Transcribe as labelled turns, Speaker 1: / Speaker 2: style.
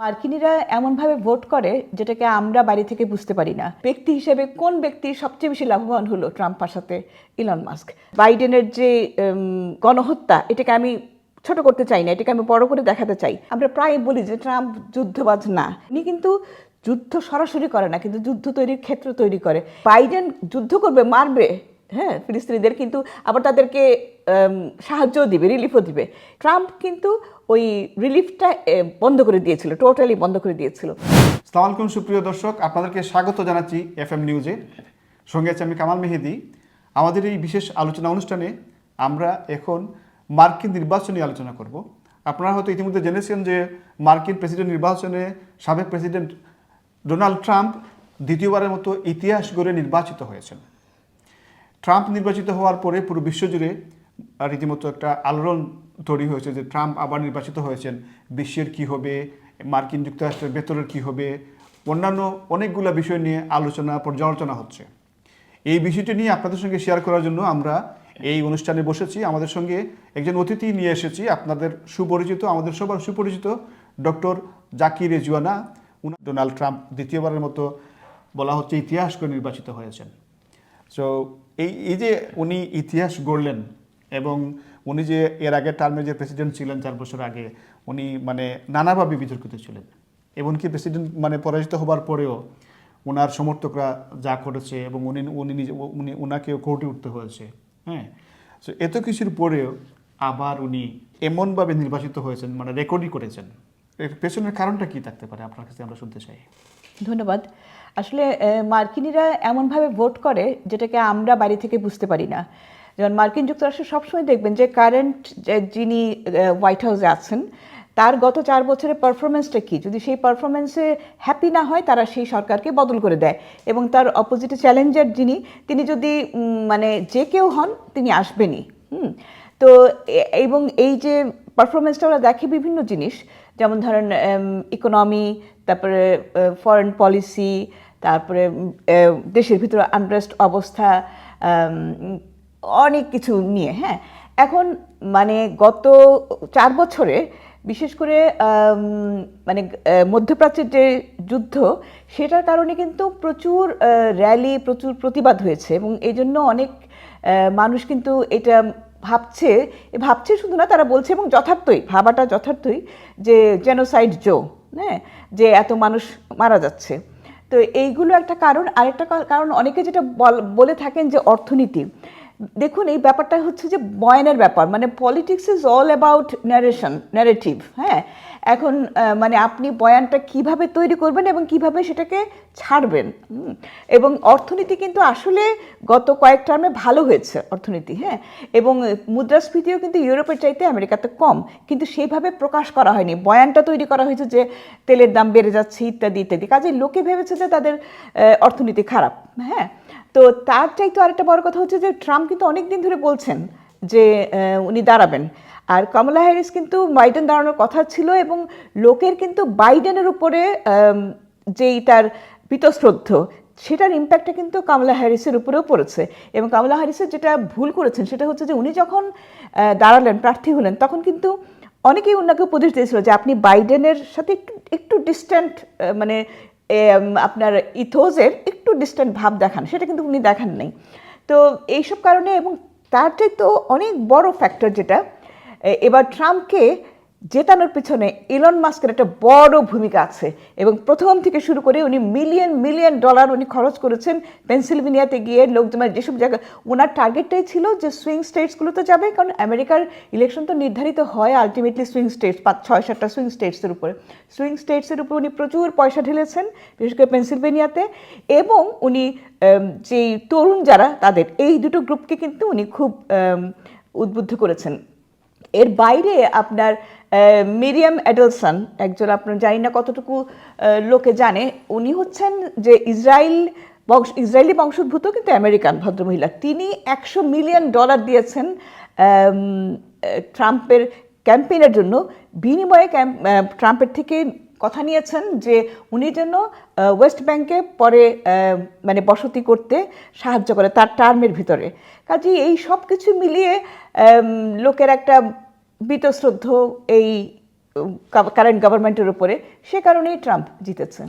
Speaker 1: মার্কিনীরা এমনভাবে ভোট করে যেটাকে আমরা বাড়ি থেকে বুঝতে পারি না। ব্যক্তি হিসেবে কোন ব্যক্তি সবচেয়ে বেশি লাভবান হলো ট্রাম্প সাথে ইলন মাস্ক? বাইডেনের যে গণহত্যা, এটাকে আমি ছোট করতে চাই না, এটাকে আমি বড় করে দেখাতে চাই। আমরা প্রায় বলি যে ট্রাম্প যুদ্ধবাজ না। উনি কিন্তু যুদ্ধ সরাসরি করে না, কিন্তু যুদ্ধ তৈরির ক্ষেত্র তৈরি করে। বাইডেন যুদ্ধ করবে, মারবে হ্যাঁ ফিলিস্তিনিদের, কিন্তু আবার তাদেরকে সাহায্যও দিবে রিলিফও দিবে। ট্রাম্প কিন্তু ওই রিলিফটা বন্ধ করে দিয়েছিল, টোটালি বন্ধ করে দিয়েছিল।
Speaker 2: সালাম আলাইকুম সুপ্রিয় দর্শক, আপনাদেরকে স্বাগত জানাচ্ছি এফ এম নিউজে। সঙ্গে আছি আমি কামাল মেহেদি। আমাদের এই বিশেষ আলোচনা অনুষ্ঠানে আমরা এখন মার্কিন নির্বাচন নিয়ে আলোচনা করব। আপনারা হয়তো ইতিমধ্যে জেনেছেন যে মার্কিন প্রেসিডেন্ট নির্বাচনে সাবেক প্রেসিডেন্ট ডোনাল্ড ট্রাম্প দ্বিতীয়বারের মতো ইতিহাস গড়ে নির্বাচিত হয়েছেন। ট্রাম্প নির্বাচিত হওয়ার পরে পুরো বিশ্বজুড়ে রীতিমতো একটা আলোড়ন তৈরি হয়েছে যে ট্রাম্প আবার নির্বাচিত হয়েছেন। বিশ্বের কি হবে? মার্কিন যুক্তরাষ্ট্রের ভেতরের কি হবে? অন্যান্য অনেকগুলো বিষয় নিয়ে আলোচনা, পর্যালোচনা হচ্ছে। এই বিষয়টি নিয়ে আপনাদের সঙ্গে শেয়ার করার জন্য আমরা এই অনুষ্ঠানে বসেছি। আমাদের সঙ্গে একজন অতিথি নিয়ে এসেছি, আপনাদের সুপরিচিত, আমাদের সবার সুপরিচিত ডক্টর জাকির রেজুয়ানা উনি ডোনাল্ড ট্রাম্প দ্বিতীয়বারের মতো বলা হচ্ছে ইতিহাস করে নির্বাচিত হয়েছেন। সো এই এই যে উনি ইতিহাস গড়লেন এবং উনি যে এর আগে টার্মে যে প্রেসিডেন্ট ছিলেন চার বছর আগে, উনি মানে নানাভাবে বিতর্কিত ছিলেন। এমনকি প্রেসিডেন্ট মানে পরাজিত হবার পরেও ওনার সমর্থকরা যা করেছে এবং উনি উনি নিজে, উনি ওনাকেও কোর্টে উঠতে হয়েছে হ্যাঁ? সো এত কিছুর পরেও আবার উনি এমনভাবে নির্বাচিত হয়েছেন মানে রেকর্ডই করেছেন। এর পেছনের কারণটা কি থাকতে পারে আপনার কাছে আমরা শুনতে চাই।
Speaker 1: ধন্যবাদ। আসলে মার্কিনীরা এমনভাবে ভোট করে যেটাকে আমরা বাড়ি থেকে বুঝতে পারি না। যেমন মার্কিন যুক্তরাষ্ট্র সবসময় দেখবেন যে কারেন্ট যিনি হোয়াইট হাউসে আছেন, তার গত চার বছরের পারফরমেন্সটা কি? যদি সেই পারফরমেন্সে হ্যাপি না হয়, তারা সেই সরকারকে বদল করে দেয়। এবং তার অপোজিটে চ্যালেঞ্জার যিনি, তিনি যদি মানে যে কেউ হন, তিনি আসবেনই। হুম। তো এবং এই যে পারফরমেন্সটা ওরা দেখে বিভিন্ন জিনিস, যেমন ধরেন ইকোনমি, তারপরে ফরেন পলিসি, তারপরে দেশের ভিতরে আনরেস্ট অবস্থা অনেক কিছু নিয়ে হ্যাঁ। এখন মানে গত চার বছরে বিশেষ করে মানে মধ্যপ্রাচ্যের যে যুদ্ধ, সেটার কারণে কিন্তু প্রচুর র্যালি, প্রচুর প্রতিবাদ হয়েছে এবং এই জন্য অনেক মানুষ কিন্তু এটা ভাবছে ভাবছে শুধু না, তারা বলছে এবং যথার্থই, ভাবাটা যথার্থই যে জেনোসাইড জো হ্যাঁ যে এত মানুষ মারা যাচ্ছে। তো এইগুলো একটা কারণ। আরেকটা কারণ অনেকে যেটা বল- থাকেন যে অর্থনীতি। দেখুন, এই ব্যাপারটা হচ্ছে যে বয়নের ব্যাপার মানে politics is all about narration narrative হ্যাঁ? এখন মানে আপনি বয়ানটা কীভাবে তৈরি করবেন এবং কীভাবে সেটাকে ছাড়বেন এবং অর্থনীতি কিন্তু আসলে গত কয়েক টার্মে ভালো হয়েছে অর্থনীতি হ্যাঁ? এবং মুদ্রাস্ফীতিও কিন্তু ইউরোপের চাইতে আমেরিকাতে কম, কিন্তু সেইভাবে প্রকাশ করা হয়নি। বয়ানটা তৈরি করা হয়েছে যে তেলের দাম বেড়ে যাচ্ছে, ইত্যাদি ইত্যাদি। কাজে লোকে ভেবেছে যে তাদের অর্থনীতি খারাপ হ্যাঁ? তো তার চাইতে আরেকটা বড় কথা হচ্ছে যে ট্রাম্প কিন্তু অনেক দিন ধরে বলছেন যে উনি দাঁড়াবেন। আর কমলা হ্যারিস কিন্তু বাইডেন দাঁড়ানোর কথা ছিল এবং লোকের কিন্তু বাইডেনের উপরে যেই তার বীতশ্রদ্ধ সেটার ইম্প্যাক্টটা কিন্তু কামলা হ্যারিসের উপরেও পড়েছে। এবং কামলা হ্যারিসের যেটা ভুল করেছেন সেটা হচ্ছে যে উনি যখন দাঁড়ালেন, প্রার্থী হলেন, তখন কিন্তু অনেকেই ওনাকে উপদেশ দিয়েছিল যে আপনি বাইডেনের সাথে একটু একটু ডিস্ট্যান্ট মানে আপনার ইথোজের একটু ডিস্ট্যান্ট ভাব দেখান। সেটা কিন্তু উনি দেখান নাই। তো এইসব কারণে এবং তার তো অনেক বড় ফ্যাক্টর যেটা এবার ট্রাম্পকে জেতানোর পিছনে ইলন মাস্কের একটা বড় ভূমিকা আছে এবং প্রথম থেকে শুরু করে উনি মিলিয়ন মিলিয়ন ডলার উনি খরচ করেছেন পেনসিলভেনিয়াতে গিয়ে লোকজন মানে যেসব জায়গা ওনার টার্গেটটাই ছিল যে সুইং স্টেটসগুলোতে যাবে, কারণ আমেরিকার ইলেকশন তো নির্ধারিত হয় আলটিমেটলি সুইং স্টেটস পাঁচ, ছয়, সাতটা সুইং স্টেটসের উপরে। সুইং স্টেটসের উপর উনি প্রচুর পয়সা ঢেলেছেন, বিশেষ করে পেনসিলভেনিয়াতে এবং উনি যেই তরুণ যারা তাদের, এই দুটো গ্রুপকে কিন্তু উনি খুব উদ্বুদ্ধ করেছেন। এর বাইরে আপনার মিরিয়াম অ্যাডলসন একজন আপনার জানি না কতটুকু লোকে জানে, উনি হচ্ছেন যে ইসরায়েল বংশ, ইসরায়েলি বংশোদ্ভূত কিন্তু আমেরিকান ভদ্রমহিলা। তিনি একশো মিলিয়ন ডলার দিয়েছেন ট্রাম্পের ক্যাম্পেইনের জন্য। বিনিময়ে ট্রাম্পের থেকে কথা নিয়েছেন যে উনি যেন ওয়েস্ট ব্যাংকে পরে মানে বসতি করতে সাহায্য করে তার টার্মের ভিতরে। কাজে এই সব কিছু মিলিয়ে লোকের একটা বিতশ্রদ্ধ এই কারেন্ট গভর্নমেন্টের উপরে, সে কারণেই ট্রাম্প জিতেছেন।